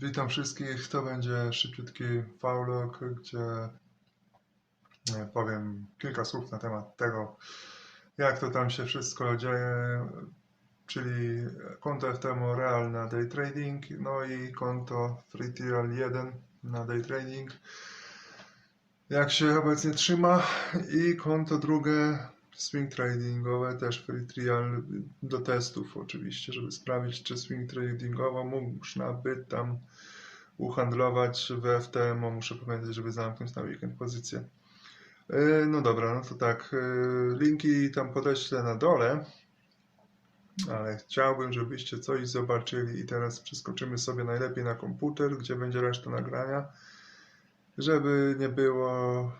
Witam wszystkich. To będzie szybciutki vlog, gdzie e, powiem kilka słów na temat tego, jak to tam się wszystko dzieje, czyli konto FTMO Real na day trading, no i konto Free Trial 1 na day trading. Jak się obecnie trzyma i konto drugie swing tradingowe, też free trial do testów oczywiście, żeby sprawdzić, czy swing tradingowo można by tam uhandlować w FTMO. Muszę pamiętać, żeby zamknąć na weekend pozycję. Yy, No dobra, no to tak. yy, Linki tam podeślę na dole, ale chciałbym, żebyście coś zobaczyli i teraz przeskoczymy sobie najlepiej na komputer, gdzie będzie reszta nagrania, żeby nie było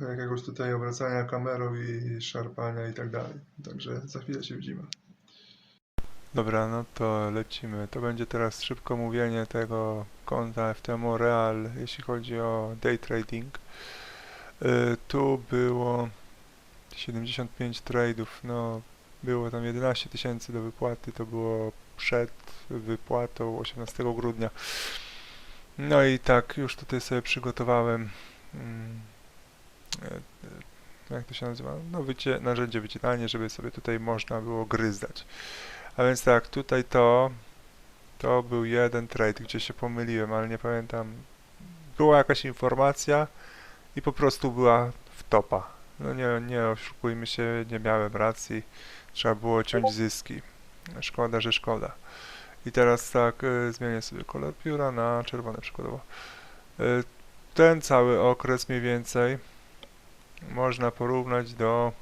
jakiegoś tutaj obracania kamerą i szarpania i tak dalej. Także za chwilę się widzimy. Dobra, no to lecimy. To będzie teraz szybko mówienie tego konta FTMO Real, jeśli chodzi o day trading. Y, tu było 75 trade'ów, no było tam 11 tysięcy do wypłaty, to było przed wypłatą 18 grudnia. No i tak, już tutaj sobie przygotowałem mm, jak to się nazywa? No wycie, narzędzie wycinanie, żeby sobie tutaj można było gryzdać. A więc tak, tutaj to to był jeden trade, gdzie się pomyliłem, ale nie pamiętam. Była jakaś informacja i po prostu była w topa. No nie, nie oszukujmy się, nie miałem racji. Trzeba było ciąć zyski. Szkoda, że szkoda. I teraz tak, y, zmienię sobie kolor pióra na czerwony przykładowo. Y, ten cały okres mniej więcej można porównać do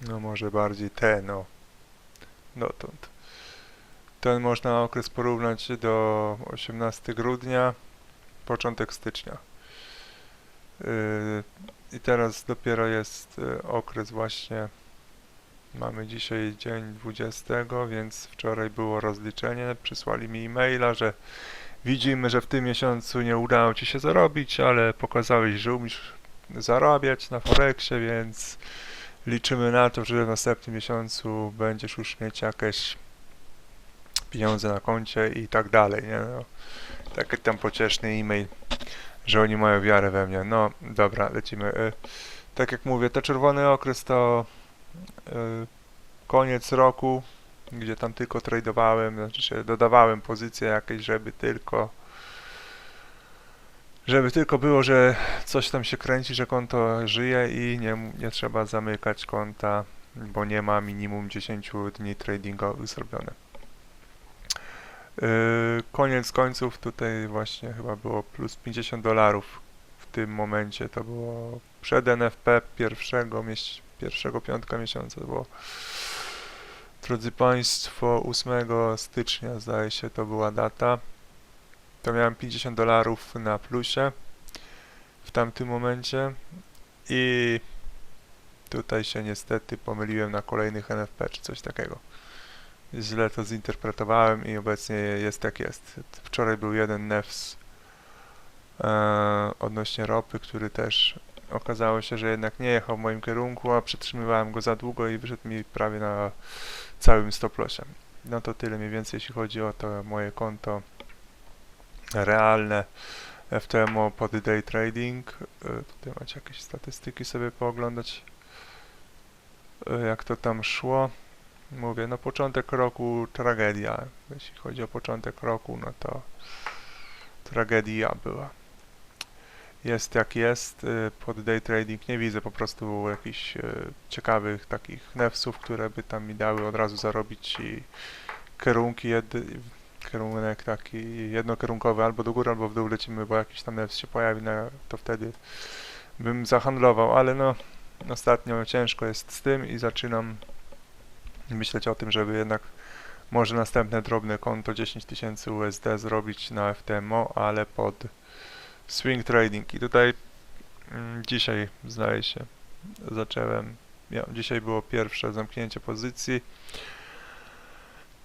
no może bardziej ten, no dotąd. Ten można okres porównać do 18 grudnia, początek stycznia. Yy, I teraz dopiero jest yy, okres właśnie, mamy dzisiaj dzień 20, więc wczoraj było rozliczenie, przysłali mi e-maila, że widzimy, że w tym miesiącu nie udało Ci się zarobić, ale pokazałeś, że umiesz zarabiać na Forexie, więc liczymy na to, że w następnym miesiącu będziesz już mieć jakieś pieniądze na koncie i tak dalej, nie? No, taki tam pocieszny e-mail, że oni mają wiarę we mnie. No, dobra, lecimy. Y, Tak jak mówię, ten czerwony okres to y, koniec roku, gdzie tam tylko tradowałem, znaczy się dodawałem pozycje jakieś, żeby tylko żeby tylko było, że coś tam się kręci, że konto żyje i nie, nie trzeba zamykać konta, bo nie ma minimum 10 dni tradingowych zrobione. Yy, koniec końców tutaj właśnie chyba było plus 50 dolarów w tym momencie. To było przed NFP pierwszego, pierwszego piątka miesiąca. To było, drodzy Państwo, 8 stycznia zdaje się to była data. To miałem 50 dolarów na plusie w tamtym momencie i tutaj się niestety pomyliłem na kolejnych NFP czy coś takiego. Źle to zinterpretowałem i obecnie jest jak jest. Wczoraj był jeden NEFS e, odnośnie ropy, który też okazało się, że jednak nie jechał w moim kierunku, a przytrzymywałem go za długo i wyszedł mi prawie na całym stop lossie. No to tyle mniej więcej jeśli chodzi o to moje konto realne FTMO pod day trading. E, Tutaj macie jakieś statystyki sobie pooglądać e, jak to tam szło. Mówię, no początek roku tragedia. Jeśli chodzi o początek roku, no to tragedia była. Jest jak jest. y, Pod day trading nie widzę po prostu jakichś ciekawych takich newsów, które by tam mi dały od razu zarobić i kierunki. Kierunek taki jednokierunkowy albo do góry, albo w dół lecimy, bo jakiś tam się pojawi, no, to wtedy bym zahandlował, ale no ostatnio ciężko jest z tym i zaczynam myśleć o tym, żeby jednak może następne drobne konto 10 tysięcy USD zrobić na FTMO, ale pod swing trading. I tutaj mm, dzisiaj zdaje się zacząłem, ja, dzisiaj było pierwsze zamknięcie pozycji.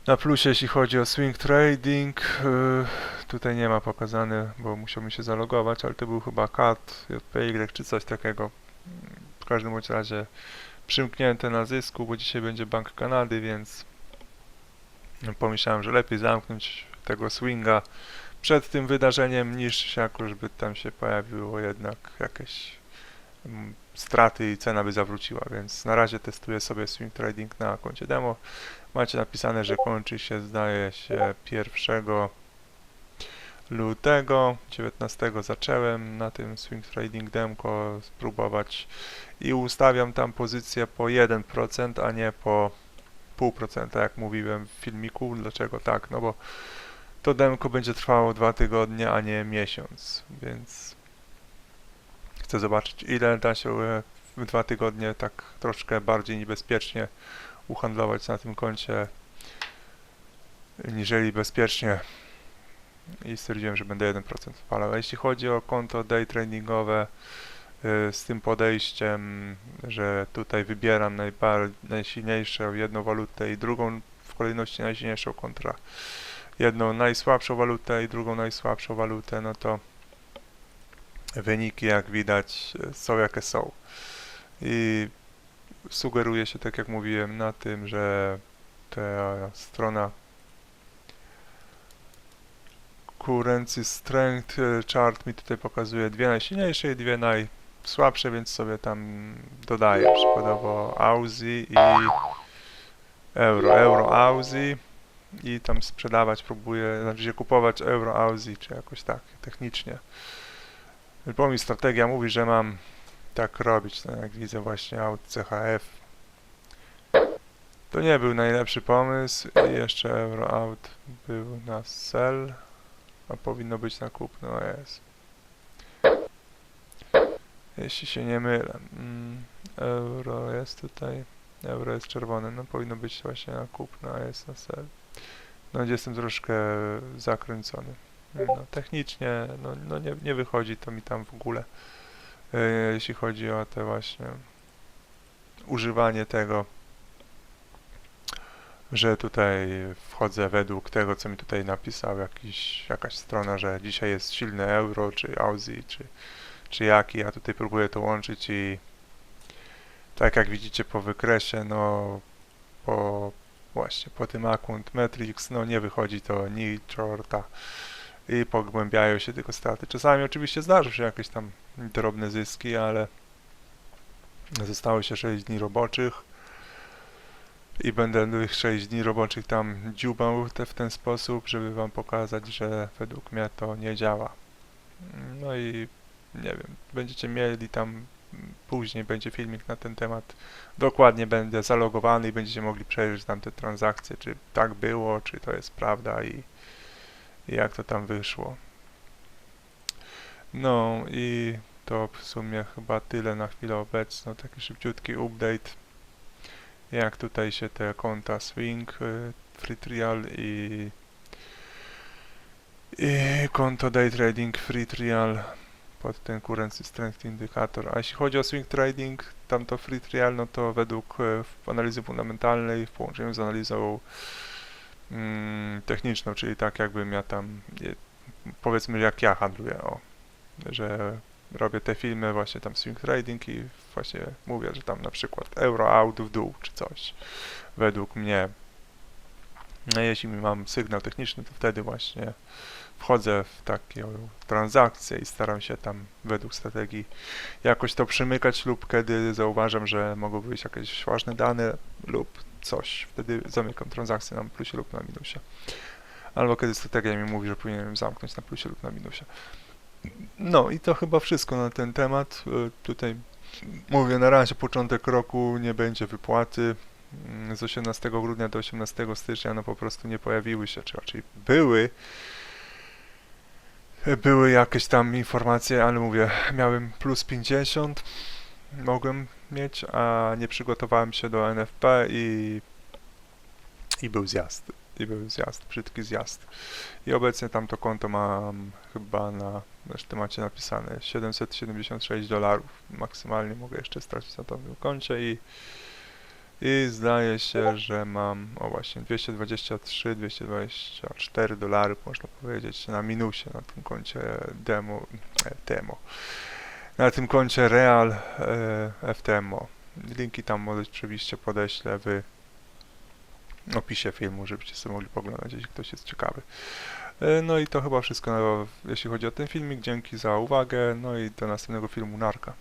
Na plusie jeśli chodzi o swing trading, yy, tutaj nie ma pokazane, bo musiałbym się zalogować, ale to był chyba CAT, JPY czy coś takiego. W każdym bądź razie przymknięte na zysku, bo dzisiaj będzie Bank Kanady, więc pomyślałem, że lepiej zamknąć tego swinga przed tym wydarzeniem, niż jakoś by tam się pojawiło jednak jakieś mm, straty i cena by zawróciła, więc na razie testuję sobie swing trading na koncie demo. Macie napisane, że kończy się zdaje się 1 lutego, 19 zacząłem na tym swing trading demko spróbować i ustawiam tam pozycję po 1%, a nie po 0,5% jak mówiłem w filmiku. Dlaczego tak? No bo to demko będzie trwało dwa tygodnie, a nie miesiąc, więc chcę zobaczyć ile da się e, w dwa tygodnie tak troszkę bardziej niebezpiecznie uhandlować na tym koncie niżeli bezpiecznie i stwierdziłem, że będę 1% wpalał. A jeśli chodzi o konto day tradingowe y, z tym podejściem, że tutaj wybieram najsilniejszą jedną walutę i drugą w kolejności najsilniejszą kontra jedną najsłabszą walutę i drugą najsłabszą walutę, no to wyniki jak widać są jakie są. I sugeruje się, tak jak mówiłem, na tym, że ta strona Currency Strength chart mi tutaj pokazuje dwie najsilniejsze i dwie najsłabsze, więc sobie tam dodaję przykładowo Aussie i euro, euro Aussie i tam sprzedawać próbuję, znaczy kupować euro Aussie, czy jakoś tak technicznie. Bo mi strategia mówi, że mam tak robić, no jak widzę właśnie out CHF. To nie był najlepszy pomysł i jeszcze euro out był na sell. A powinno być na kupno, no jest. Jeśli się nie mylę. Mm, euro jest tutaj. Euro jest czerwone, no powinno być właśnie na kupno, a jest na sell. No gdzie jestem troszkę zakręcony. No technicznie, no, no nie, nie wychodzi to mi tam w ogóle. E, jeśli chodzi o te właśnie używanie tego że tutaj wchodzę według tego, co mi tutaj napisał jakiś, jakaś strona, że dzisiaj jest silne euro, czy Aussie, czy, czy jaki. Ja tutaj próbuję to łączyć i tak jak widzicie po wykresie, no po właśnie po tym account metrics, no nie wychodzi to ni czorta i pogłębiają się tylko straty. Czasami oczywiście zdarzą się jakieś tam drobne zyski, ale zostało się 6 dni roboczych i będę tych 6 dni roboczych tam dziubał te, w ten sposób, żeby wam pokazać, że według mnie to nie działa. No i nie wiem, będziecie mieli tam później będzie filmik na ten temat. Dokładnie będę zalogowany i będziecie mogli przejrzeć tam te transakcje, czy tak było, czy to jest prawda i, jak to tam wyszło. No i to w sumie chyba tyle na chwilę obecną. Taki szybciutki update jak tutaj się te konta swing, y, free trial i, i konto day trading free trial pod ten currency strength indicator. A jeśli chodzi o swing trading, tam to free trial, no to według y, analizy fundamentalnej w połączeniu z analizą techniczną, czyli tak jakbym ja tam, powiedzmy jak ja handluję, o, że robię te filmy właśnie tam swing trading i właśnie mówię, że tam na przykład euro out w dół czy coś według mnie. No jeśli mam sygnał techniczny, to wtedy właśnie wchodzę w taką transakcję i staram się tam według strategii jakoś to przymykać lub kiedy zauważam, że mogą być jakieś ważne dane lub coś, wtedy zamykam transakcję na plusie lub na minusie. Albo kiedy strategia mi mówi, że powinienem zamknąć na plusie lub na minusie. No i to chyba wszystko na ten temat. E, tutaj mówię na razie początek roku nie będzie wypłaty. Mm, z 18 grudnia do 18 stycznia no po prostu nie pojawiły się, czy raczej były. Były jakieś tam informacje, ale mówię, miałem plus 50, mogłem mieć, a nie przygotowałem się do NFP i, i był zjazd i był zjazd, brzydki zjazd. I obecnie tam to konto mam chyba na, zresztą macie napisane 776 dolarów. Maksymalnie mogę jeszcze stracić na tym koncie i i zdaje się, że mam, o właśnie, 223, 224 dolarów, można powiedzieć, na minusie na tym koncie demo, e, demo. Na tym koncie Real e, FTMO. Linki tam oczywiście podeślę w opisie filmu, żebyście sobie mogli poglądać, jeśli ktoś jest ciekawy. E, No i to chyba wszystko, jeśli chodzi o ten filmik. Dzięki za uwagę. No i do następnego filmu Narka.